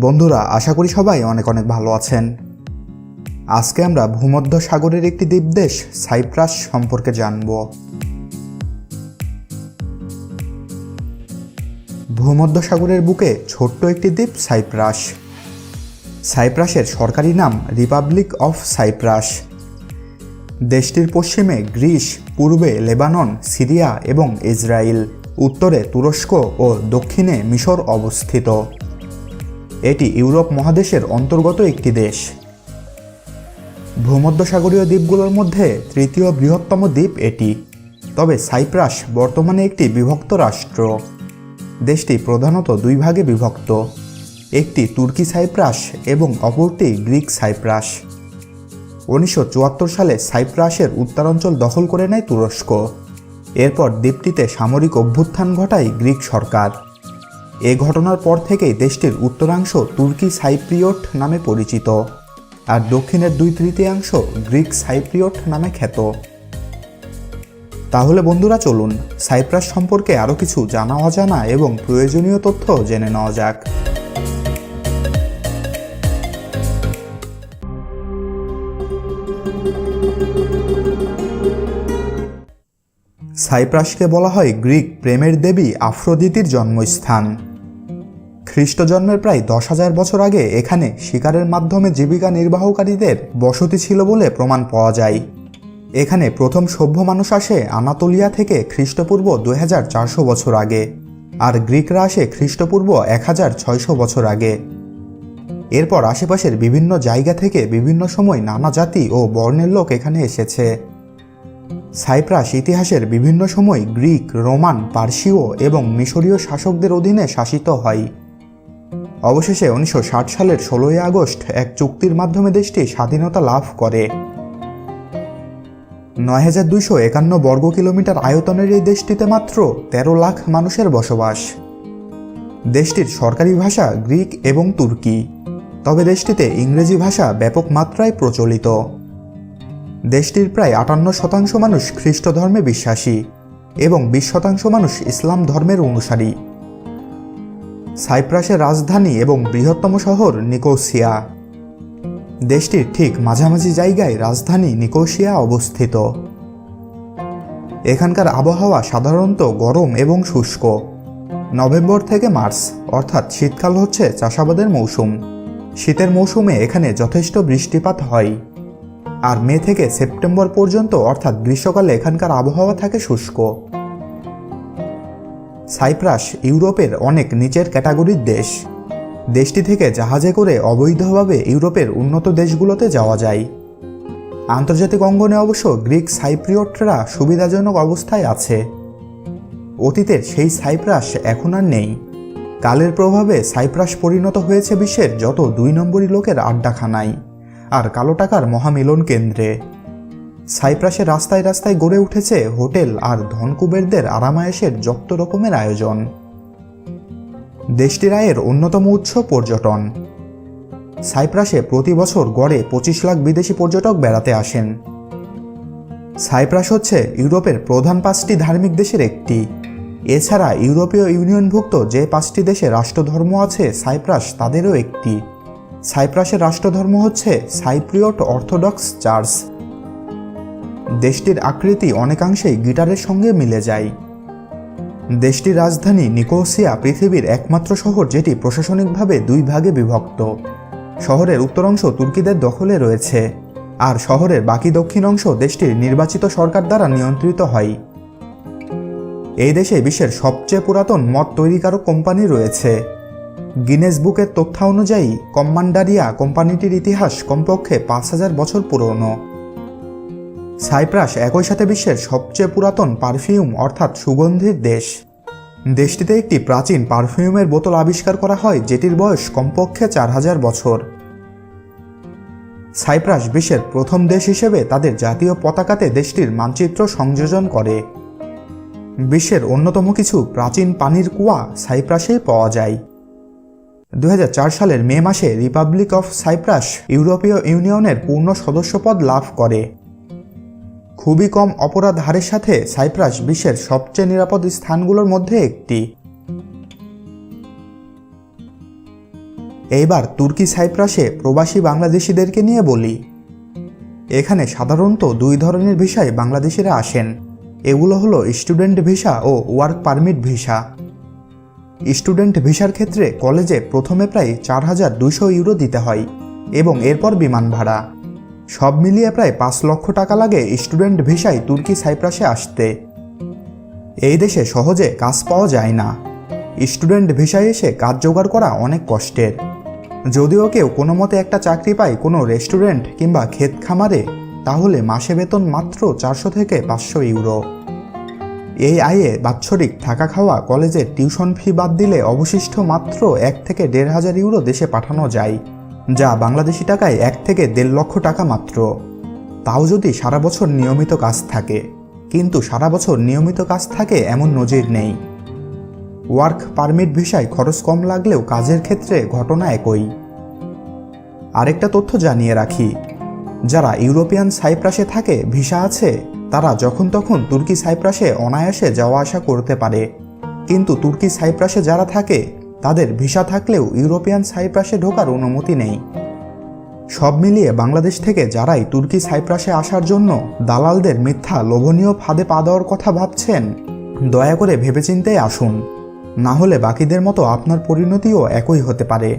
বন্ধুরা, আশা করি সবাই অনেক অনেক ভালো আছেন। আজকে আমরা ভূমধ্য সাগরের একটি দ্বীপদেশ, সাইপ্রাস, সম্পর্কে জানব। ভূমধ্য সাগরের বুকে ছোট্ট একটি দ্বীপ, সাইপ্রাস। সাইপ্রাসের সরকারি নাম রিপাবলিক অফ সাইপ্রাস। দেশটির পশ্চিমে গ্রিস, পূর্বে লেবানন, সিরিয়া এবং ইসরায়েল উত্তরে তুরস্ক ও দক্ষিণে মিশর অবস্থিত। এটি ইউরোপ মহাদেশের অন্তর্গত একটি দেশ। ভূমধ্যসাগরীয় দ্বীপগুলোর মধ্যে তৃতীয় বৃহত্তম দ্বীপ এটি। তবে সাইপ্রাস বর্তমানে একটি বিভক্ত রাষ্ট্র। দেশটি প্রধানত দুই ভাগে বিভক্ত। একটি তুর্কি সাইপ্রাস এবং অপরটি গ্রিক সাইপ্রাস। উনিশশো চুয়াত্তর সালে সাইপ্রাসের উত্তরাঞ্চল দখল করে নেয় তুরস্ক। এরপর দ্বীপটিতে সামরিক অভ্যুত্থান ঘটায় গ্রিক সরকার। এ ঘটনার পর থেকেই দেশটির উত্তরাংশ তুর্কি সাইপ্রিয়ট নামে পরিচিত আর দক্ষিণের দুই তৃতীয়াংশ গ্রিক সাইপ্রিয়ট নামে খ্যাত। তাহলে বন্ধুরা চলুন সাইপ্রাস সম্পর্কে আরও কিছু জানা অজানা এবং প্রয়োজনীয় তথ্য জেনে নেওয়া যাক। সাইপ্রাসকে বলা হয় গ্রিক প্রেমের দেবী আফ্রোদিতির জন্মস্থান। খ্রিস্ট জন্মের প্রায় দশ হাজার বছর আগে এখানে শিকারের মাধ্যমে জীবিকা নির্বাহকারীদের বসতি ছিল বলে প্রমাণ পাওয়া যায়। এখানে প্রথম সভ্য মানুষ আসে আনাতোলিয়া থেকে খ্রিস্টপূর্ব দুই হাজার চারশো বছর আগে, আর গ্রিকরা আসে খ্রিস্টপূর্ব এক হাজার ছয়শো বছর আগে। এরপর আশেপাশের বিভিন্ন জায়গা থেকে বিভিন্ন সময় নানা জাতি ও বর্ণের লোক এখানে এসেছে। সাইপ্রাস ইতিহাসের বিভিন্ন সময় গ্রিক, রোমান, পার্সীয় এবং মিশরীয় শাসকদের অধীনে শাসিত হয়। অবশেষে উনিশশো ষাট সালের ষোলোই আগস্ট এক চুক্তির মাধ্যমে দেশটি স্বাধীনতা লাভ করে। নয় হাজার দুইশো একান্ন বর্গ কিলোমিটার আয়তনের এই দেশটিতে মাত্র তেরো লাখ মানুষের বসবাস। দেশটির সরকারি ভাষা গ্রিক এবং তুর্কি, তবে দেশটিতে ইংরেজি ভাষা ব্যাপক মাত্রায় প্রচলিত। দেশটির প্রায় আটান্ন শতাংশ মানুষ খ্রিস্ট ধর্মে বিশ্বাসী এবং বিশ শতাংশ মানুষ ইসলাম ধর্মের অনুসারী। সাইপ্রাসের রাজধানী এবং বৃহত্তম শহর নিকোসিয়া। দেশটির ঠিক মাঝামাঝি জায়গায় রাজধানী নিকোসিয়া অবস্থিত। এখানকার আবহাওয়া সাধারণত গরম এবং শুষ্ক। নভেম্বর থেকে মার্চ, অর্থাৎ শীতকাল হচ্ছে চাষাবাদের মৌসুম। শীতের মৌসুমে এখানে যথেষ্ট বৃষ্টিপাত হয়। আর মে থেকে সেপ্টেম্বর পর্যন্ত, অর্থাৎ গ্রীষ্মকালে এখানকার আবহাওয়া থাকে শুষ্ক। সাইপ্রাস ইউরোপের অনেক নিচের ক্যাটাগরির দেশ। দেশটি থেকে জাহাজে করে অবৈধভাবে ইউরোপের উন্নত দেশগুলোতে যাওয়া যায়। আন্তর্জাতিক অঙ্গনে অবশ্য গ্রিক সাইপ্রিয়টরা সুবিধাজনক অবস্থায় আছে। অতীতের সেই সাইপ্রাস এখন আর নেই। কালের প্রভাবে সাইপ্রাস পরিণত হয়েছে বিশ্বের যত দুই নম্বরই লোকের আড্ডাখানায়। আর কালো টাকার মহামিলন কেন্দ্রে। সাইপ্রাসের রাস্তায় রাস্তায় গড়ে উঠেছে হোটেল আর ধনকুবেরদের আরামায়েশের যত রকমের আয়োজন। দেশটির আয়ের অন্যতম উৎস পর্যটন। সাইপ্রাসে প্রতি বছর গড়ে পঁচিশ লাখ বিদেশি পর্যটক বেড়াতে আসেন। সাইপ্রাস হচ্ছে ইউরোপের প্রধান পাঁচটি ধার্মিক দেশের একটি। এছাড়া ইউরোপীয় ইউনিয়নভুক্ত যে পাঁচটি দেশে রাষ্ট্রধর্ম আছে, সাইপ্রাস তাদেরও একটি। সাইপ্রাসের রাষ্ট্রধর্ম হচ্ছে সাইপ্রিয়ট অর্থোডক্স চার্চ। দেশটির আকৃতি অনেকাংশেই গিটারের সঙ্গে মিলে যায়। দেশটির রাজধানী নিকোসিয়া পৃথিবীর একমাত্র শহর যেটি প্রশাসনিকভাবে দুই ভাগে বিভক্ত। শহরের উত্তরাংশ তুর্কিদের দখলে রয়েছে, আর শহরের বাকি দক্ষিণ অংশ দেশটির নির্বাচিত সরকার দ্বারা নিয়ন্ত্রিত হয়। এই দেশে বিশ্বের সবচেয়ে পুরাতন মদ তৈরিকারক কোম্পানি রয়েছে। গিনেস বুকের তথ্য অনুযায়ী কম্মান্ডারিয়া কোম্পানিটির ইতিহাস কমপক্ষে পাঁচ হাজার বছর পুরনো। সাইপ্রাস একই সাথে বিশ্বের সবচেয়ে পুরাতন পারফিউম অর্থাৎ সুগন্ধির দেশ। দেশটিতে একটি প্রাচীন পারফিউমের বোতল আবিষ্কার করা হয়, যেটির বয়স কমপক্ষে চার হাজার বছর। সাইপ্রাস বিশ্বের প্রথম দেশ হিসেবে তাদের জাতীয় পতাকাতে দেশটির মানচিত্র সংযোজন করে। বিশ্বের অন্যতম কিছু প্রাচীন পানির কুয়া সাইপ্রাসেই পাওয়া যায়। দু হাজার চার সালের মে মাসে রিপাবলিক অফ সাইপ্রাস ইউরোপীয় ইউনিয়নের পূর্ণ সদস্যপদ লাভ করে। খুবই কম অপরাধ হারের সাথে সাইপ্রাস বিশ্বের সবচেয়ে নিরাপদ স্থানগুলোর মধ্যে একটি। এইবার তুর্কি সাইপ্রাসে প্রবাসী বাংলাদেশিদেরকে নিয়ে বলি। এখানে সাধারণত দুই ধরনের ভিসায় বাংলাদেশিরা আসেন। এগুলো হলো স্টুডেন্ট ভিসা ও ওয়ার্ক পারমিট ভিসা। স্টুডেন্ট ভিসার ক্ষেত্রে কলেজে প্রথমে প্রায় চার হাজার দুশো ইউরো দিতে হয় এবং এরপর বিমান ভাড়া। সব মিলিয়ে প্রায় পাঁচ লক্ষ টাকা লাগে স্টুডেন্ট ভিসায় তুর্কি সাইপ্রাসে আসতে। এই দেশে সহজে কাজ পাওয়া যায় না। স্টুডেন্ট ভিসায় এসে কাজ জোগাড় করা অনেক কষ্টের। যদিও কেউ কোনো মতে একটা চাকরি পায় কোনো রেস্টুরেন্ট কিংবা ক্ষেত খামারে, তাহলে মাসে বেতন মাত্র চারশো থেকে পাঁচশো ইউরো। এই আয়ে বাৎসরিক থাকা খাওয়া কলেজের টিউশন ফি বাদ দিলে অবশিষ্ট মাত্র এক থেকে দেড় হাজার ইউরো দেশে পাঠানো যায়, যা বাংলাদেশি টাকায় এক থেকে দেড় লক্ষ টাকা মাত্র। তাও যদি সারা বছর নিয়মিত কাজ থাকে, কিন্তু সারা বছর নিয়মিত কাজ থাকে এমন নজির নেই। ওয়ার্ক পারমিট ভিসায় খরচ কম লাগলেও কাজের ক্ষেত্রে ঘটনা একই। আরেকটা তথ্য জানিয়ে রাখি, যারা ইউরোপিয়ান সাইপ্রাসে থাকে, ভিসা আছে তারা যখন তখন তুর্কি সাইপ্রাসে অনায়াসে যাওয়া আসা করতে পারে। কিন্তু তুর্কি সাইপ্রাসে যারা থাকে, তাদের ভিসা থাকলেও ইউরোপিয়ান সাইপ্রাসে ঢোকার অনুমতি নেই। সব মিলিয়ে বাংলাদেশ থেকে যারাই তুর্কি সাইপ্রাসে আসার জন্য দালালদের মিথ্যা, লোভনীয় ফাঁদে পা দেওয়ার কথা ভাবছেন, দয়া করে ভেবেচিন্তেই আসুন। না হলে বাকিদের মতো আপনার পরিণতিও একই হতে পারে।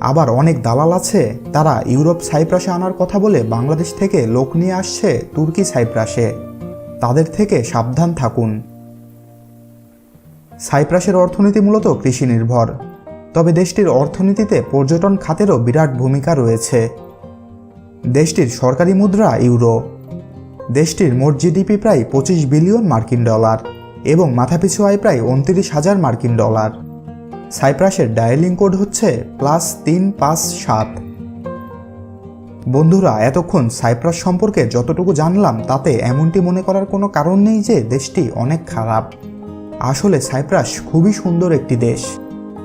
আবার অনেক দালাল আছে, তারা ইউরোপ সাইপ্রাসে আনার কথা বলে বাংলাদেশ থেকে লোক নিয়ে আসছে তুর্কি সাইপ্রাসে। তাদের থেকে সাবধান থাকুন। সাইপ্রাসের অর্থনীতি মূলত কৃষি নির্ভর, তবে দেশটির অর্থনীতিতে পর্যটন খাতেরও বিরাট ভূমিকা রয়েছে। দেশটির সরকারি মুদ্রা ইউরো, দেশটির মোট জিডিপি প্রায় পঁচিশ বিলিয়ন মার্কিন ডলার এবং মাথাপিছু আয় প্রায় উনত্রিশ হাজার মার্কিন ডলার। সাইপ্রাসের ডায়ালিং কোড হচ্ছে প্লাস তিন পাঁচ সাত। বন্ধুরা, এতক্ষণ সাইপ্রাস সম্পর্কে যতটুকু জানলাম, তাতে এমনটি মনে করার কোনো কারণ নেই যে দেশটি অনেক খারাপ। আসলে সাইপ্রাস খুবই সুন্দর একটি দেশ।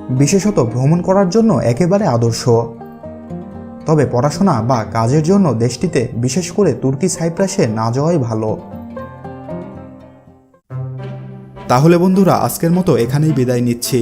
বিশেষত ভ্রমণ করার জন্য একেবারে আদর্শ। তবে পড়াশোনা বা কাজের জন্য দেশটিতে বিশেষ করে তুর্কি সাইপ্রাসে না যাওয়াই ভালো। তাহলে বন্ধুরা, আজকের মতো এখানেই বিদায় নিচ্ছি।